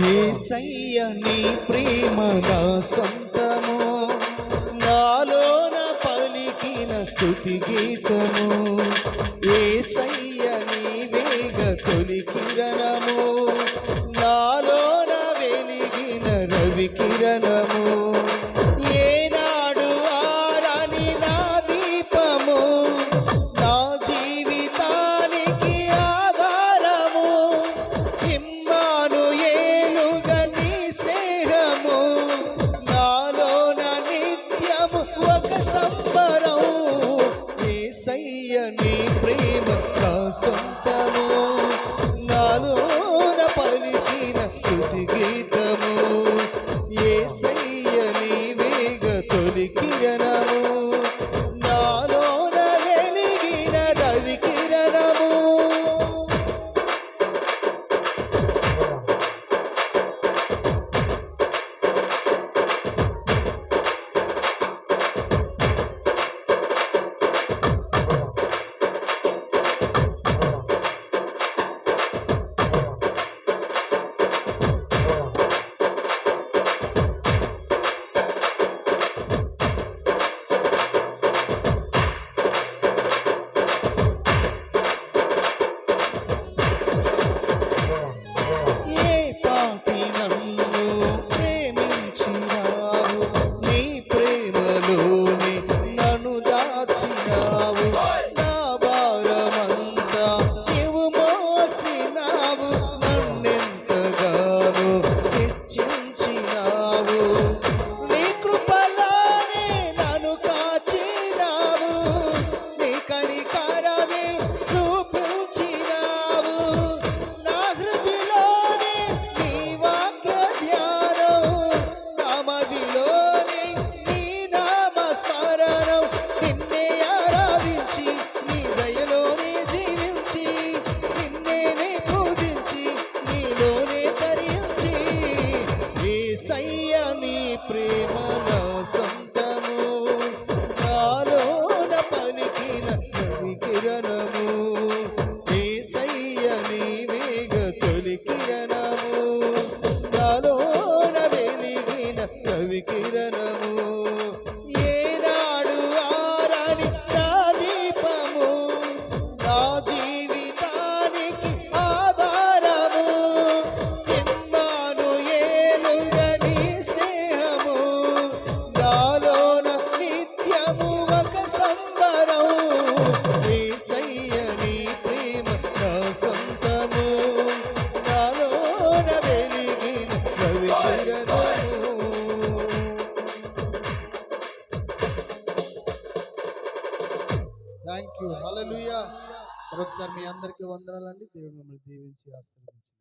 ఏసయ్య నీ ప్రేమ నా సంతము నాలోన పలికిన స్థుతి గీతము. ఏసయ్య నీవేగ తొలి కిరణము. నాలోన వెలిగిన రవి కిరణము. భక్తి గీతము. ఏ సయ్య నీవేగ తొలి కిరణము kiran థ్యాంక్ యూ హలలుయా మరొకసారి మీ అందరికీ వందనాలండి. దేవుడు మిమ్మల్ని దీవించి ఆశీర్వదించి.